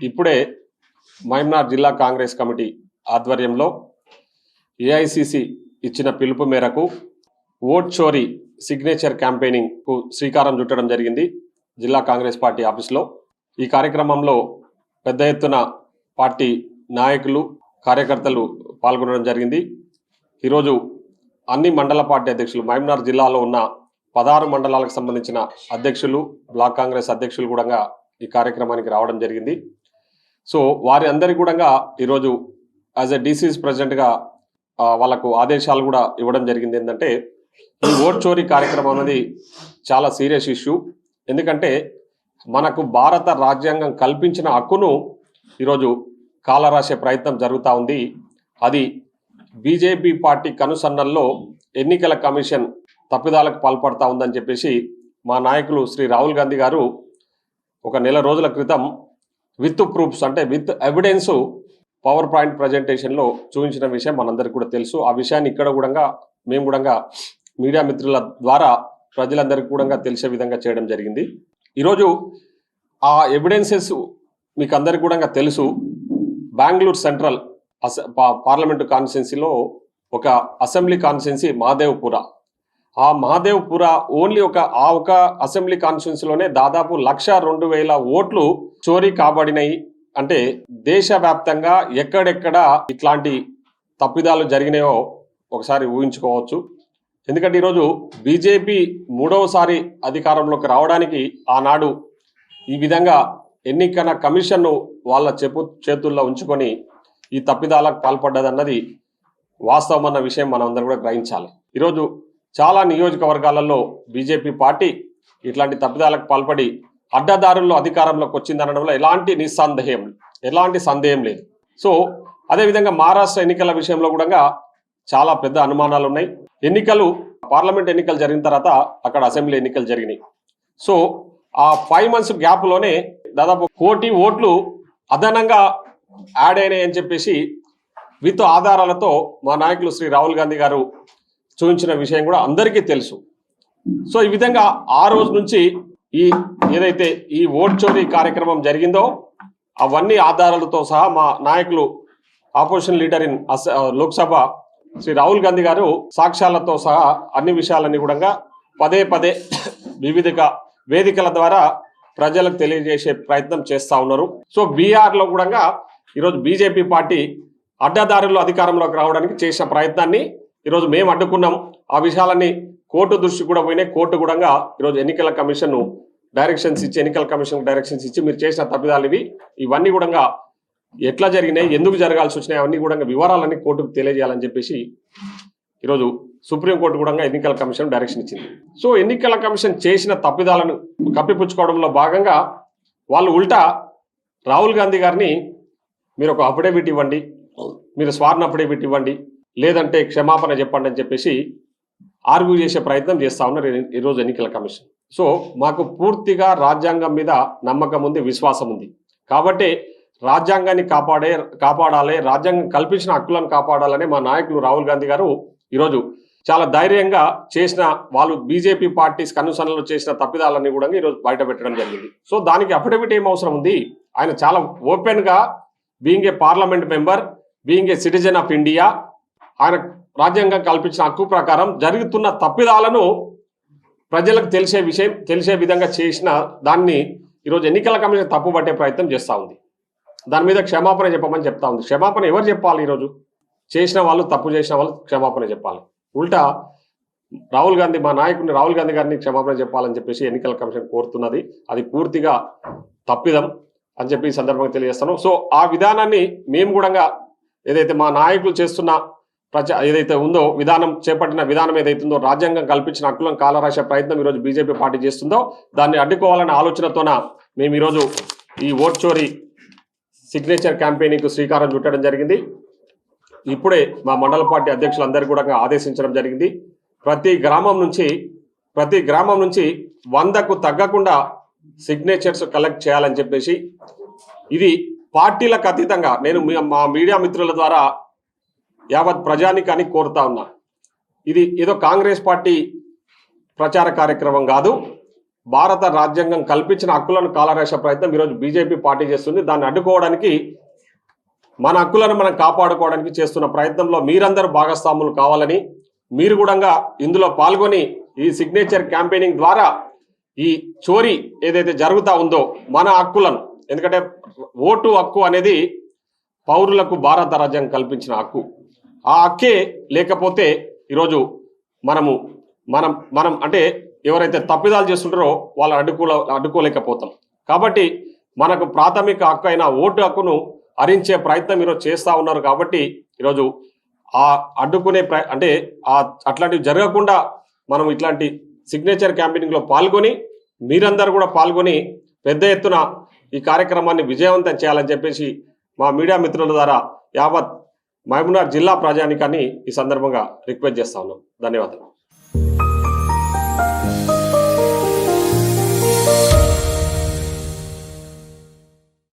ఇప్పుడే మహమ్నార్ జిల్లా కాంగ్రెస్ కమిటీ ఆధ్వర్యంలో ఏఐసిసి ఇచ్చిన పిలుపు మేరకు ఓట్ చోరీ సిగ్నేచర్ క్యాంపెయినింగ్కు శ్రీకారం చుట్టడం జరిగింది జిల్లా కాంగ్రెస్ పార్టీ ఆఫీస్లో. ఈ కార్యక్రమంలో పెద్ద ఎత్తున పార్టీ నాయకులు కార్యకర్తలు పాల్గొనడం జరిగింది. ఈరోజు అన్ని మండల పార్టీ అధ్యక్షులు మహమ్నార్ జిల్లాలో ఉన్న పదహారు మండలాలకు సంబంధించిన అధ్యక్షులు బ్లాక్ కాంగ్రెస్ అధ్యక్షులు కూడా ఈ కార్యక్రమానికి రావడం జరిగింది. సో వారి అందరి కూడా ఈరోజు యాజ్ ఎ డీసీస్ ప్రెసిడెంట్గా వాళ్ళకు ఆదేశాలు కూడా ఇవ్వడం జరిగింది. ఏంటంటే ఈ ఓట్ చోరీ కార్యక్రమం అనేది చాలా సీరియస్ ఇష్యూ. ఎందుకంటే మనకు భారత రాజ్యాంగం కల్పించిన హక్కును ఈరోజు కాలరాసే ప్రయత్నం జరుగుతూ ఉంది. అది బీజేపీ పార్టీ కనుసన్నల్లో ఎన్నికల కమిషన్ తప్పిదాలకు పాల్పడతా ఉందని చెప్పేసి మా నాయకులు శ్రీ రాహుల్ గాంధీ గారు ఒక నెల రోజుల క్రితం విత్ ప్రూఫ్స్ అంటే విత్ ఎవిడెన్స్ పవర్ పాయింట్ ప్రజెంటేషన్లో చూపించిన విషయం మనందరికీ కూడా తెలుసు. ఆ విషయాన్ని ఇక్కడ కూడా మేము కూడా మీడియా మిత్రుల ద్వారా ప్రజలందరికీ కూడా తెలిసే విధంగా చేయడం జరిగింది. ఈరోజు ఆ ఎవిడెన్సెస్ మీకు అందరికీ కూడా తెలుసు. బెంగళూరు సెంట్రల్ అస పా- పార్లమెంటు కాన్స్టిట్యున్సీలో ఒక అసెంబ్లీ కాన్స్టిట్యున్సీ మాదేవ్పుర. ఆ మహాదేవ్పుర ఓన్లీ ఒక ఆ ఒక అసెంబ్లీ కాన్స్టిట్యున్సీలోనే దాదాపు లక్ష రెండు వేల ఓట్లు చోరీ కాబడినాయి. అంటే దేశవ్యాప్తంగా ఎక్కడెక్కడ ఇట్లాంటి తప్పిదాలు జరిగినాయో ఒకసారి ఊహించుకోవచ్చు. ఎందుకంటే ఈరోజు బీజేపీ మూడవసారి అధికారంలోకి రావడానికి ఆనాడు ఈ విధంగా ఎన్నికల కమిషన్ను వాళ్ళ చెప్పు చేతుల్లో ఉంచుకొని ఈ తప్పిదాలకు పాల్పడ్డదన్నది వాస్తవం అన్న విషయం మనం అందరం కూడా గ్రహించాలి. ఈరోజు చాలా నియోజకవర్గాలలో బీజేపీ పార్టీ ఇట్లాంటి తప్పిదాలకు పాల్పడి అడ్డదారుల్లో అధికారంలోకి వచ్చిందనడంలో ఎలాంటి నిస్సందేహం ఎలాంటి సందేహం లేదు. సో అదేవిధంగా మహారాష్ట్ర ఎన్నికల విషయంలో కూడా చాలా పెద్ద అనుమానాలు ఉన్నాయి. ఎన్నికలు పార్లమెంట్ ఎన్నికలు జరిగిన తర్వాత అక్కడ అసెంబ్లీ ఎన్నికలు జరిగినాయి. సో ఆ ఫైవ్ మంత్స్ గ్యాప్లోనే దాదాపు కోటి ఓట్లు అదనంగా యాడ్ అయినాయి అని చెప్పేసి విత్ ఆధారాలతో మా నాయకులు శ్రీ రాహుల్ గాంధీ గారు చూపించిన విషయం కూడా అందరికీ తెలుసు. సో ఈ విధంగా ఆ రోజు నుంచి ఈ ఏదైతే ఈ ఓట్ చోరీ కార్యక్రమం జరిగిందో అవన్నీ ఆధారాలతో సహా మా నాయకులు opposition leader in Lok Sabha Shri Rahul Gandhi garu సాక్ష్యాలతో సహా అన్ని విషయాలన్నీ కూడా పదే పదే వివిధ వేదికల ద్వారా ప్రజలకు తెలియజేసే ప్రయత్నం చేస్తూ ఉన్నారు. సో బీఆర్లో కూడా ఈరోజు బీజేపీ పార్టీ అడ్డదారుల్లో అధికారంలోకి రావడానికి చేసిన ప్రయత్నాన్ని ఈరోజు మేము అడ్డుకున్నాం ఆ విషయాలన్నీ కోర్టు దృష్టి కూడా పోయినాయి. కోర్టు కూడా ఈరోజు ఎన్నికల కమిషన్ డైరెక్షన్స్ ఇచ్చి ఎన్నికల కమిషన్ డైరెక్షన్స్ ఇచ్చి మీరు చేసిన తప్పిదాలు ఇవి. ఇవన్నీ కూడా ఎట్లా జరిగినాయి ఎందుకు జరగాల్సి వచ్చినాయి అవన్నీ కూడా వివరాలన్నీ కోర్టుకు తెలియజేయాలని చెప్పేసి ఈరోజు సుప్రీంకోర్టు కూడా ఎన్నికల కమిషన్ డైరెక్షన్ ఇచ్చింది. సో ఎన్నికల కమిషన్ చేసిన తప్పిదాలను కప్పిపుచ్చుకోవడంలో భాగంగా వాళ్ళు ఉల్టా రాహుల్ గాంధీ గారిని మీరు ఒక అఫిడవిట్ ఇవ్వండి మీరు స్వార్ణ అఫిడవిట్ ఇవ్వండి లేదంటే క్షమాపణ చెప్పండి అని చెప్పేసి ఆర్గ్యూ చేసే ప్రయత్నం చేస్తా ఉన్నారు ఈ- ఈరోజు ఎన్నికల కమిషన్. సో మాకు పూర్తిగా రాజ్యాంగం మీద నమ్మకం ఉంది విశ్వాసం ఉంది. కాబట్టి రాజ్యాంగాన్ని కాపాడే కాపాడాలి రాజ్యాంగం కల్పించిన హక్కులను కాపాడాలని మా నాయకులు రాహుల్ గాంధీ గారు ఈరోజు చాలా ధైర్యంగా చేసిన వాళ్ళు బీజేపీ పార్టీస్ కనుసనలో చేసిన తప్పిదాలన్నీ కూడా ఈరోజు బయట పెట్టడం జరిగింది. సో దానికి అఫిడవిట్ ఏం అవసరం ఉంది? ఆయన చాలా ఓపెన్గా being a parliament member being a citizen of India ఆయన రాజ్యాంగం కల్పించిన హక్కు ప్రకారం జరుగుతున్న తప్పిదాలను ప్రజలకు తెలిసే విషయం తెలిసే విధంగా చేసిన దాన్ని ఈరోజు ఎన్నికల కమిషన్ తప్పుపట్టే ప్రయత్నం చేస్తూ ఉంది. దాని మీద క్షమాపణ చెప్పమని చెప్తా ఉంది. క్షమాపణ ఎవరు చెప్పాలి ఈరోజు? చేసిన వాళ్ళు తప్పు చేసిన వాళ్ళు క్షమాపణ చెప్పాలి. ఉల్టా రాహుల్ గాంధీ మా నాయకుడిని రాహుల్ గాంధీ గారిని క్షమాపణ చెప్పాలని చెప్పేసి ఎన్నికల కమిషన్ కోరుతున్నది. అది పూర్తిగా తప్పిదం అని చెప్పి ఈ సందర్భంగా తెలియజేస్తాను. సో ఆ విధానాన్ని మేము కూడా ఏదైతే మా నాయకులు చేస్తున్న ప్రజా ఏదైతే ఉందో విధానం చేపట్టిన విధానం ఏదైతే ఉందో రాజ్యాంగం కల్పించిన హక్కులను కాలరాసే ప్రయత్నం ఈరోజు బీజేపీ పార్టీ చేస్తుందో దాన్ని అడ్డుకోవాలనే ఆలోచనతోన మేము ఈరోజు ఈ ఓట్ చోరీ సిగ్నేచర్ క్యాంపెయినింగ్కు శ్రీకారం చుట్టడం జరిగింది. ఇప్పుడే మా మండల పార్టీ అధ్యక్షులందరికీ కూడా ఆదేశించడం జరిగింది. ప్రతి గ్రామం నుంచి ప్రతి గ్రామం నుంచి వందకు తగ్గకుండా సిగ్నేచర్స్ కలెక్ట్ చేయాలని చెప్పేసి ఇది పార్టీలకు అతీతంగా నేను మీ- మా మీడియా మిత్రుల ద్వారా యావత్ ప్రజానికాన్ని కోరుతా ఉన్నా. ఇది ఏదో కాంగ్రెస్ పార్టీ ప్రచార కార్యక్రమం కాదు. భారత రాజ్యాంగం కల్పించిన హక్కులను కాలరేసే ప్రయత్నం ఈరోజు బీజేపీ పార్టీ చేస్తుంది. దాన్ని అడ్డుకోవడానికి మన హక్కులను మనం కాపాడుకోవడానికి చేస్తున్న ప్రయత్నంలో మీరందరూ భాగస్వాములు కావాలని మీరు కూడా ఇందులో పాల్గొని ఈ సిగ్నేచర్ క్యాంపెయినింగ్ ద్వారా ఈ చోరీ ఏదైతే జరుగుతూ ఉందో మన హక్కులను ఎందుకంటే ఓటు హక్కు అనేది పౌరులకు భారత రాజ్యాంగం కల్పించిన హక్కు. ఆ హక్కే లేకపోతే ఈరోజు మనము మనం మనం అంటే ఎవరైతే తప్పిదాలు చేస్తుంటారో వాళ్ళని అడ్డుకోలే అడ్డుకోలేకపోతాం. కాబట్టి మనకు ప్రాథమిక హక్కు అయిన ఓటు హక్కును హరించే ప్రయత్నం ఈరోజు చేస్తూ ఉన్నారు కాబట్టి ఈరోజు ఆ అడ్డుకునే ప్ర అంటే ఆ అట్లాంటివి జరగకుండా మనం ఇట్లాంటి సిగ్నేచర్ క్యాంపెయినింగ్లో పాల్గొని మీరందరూ కూడా పాల్గొని పెద్ద ఎత్తున ఈ కార్యక్రమాన్ని విజయవంతం చేయాలని చెప్పేసి మా మీడియా మిత్రుల ద్వారా యావత్ మహబూబ్నగర్ జిల్లా ప్రజానికాన్ని ఈ సందర్భంగా రిక్వెస్ట్ చేస్తా ఉన్నాం. ధన్యవాదాలు.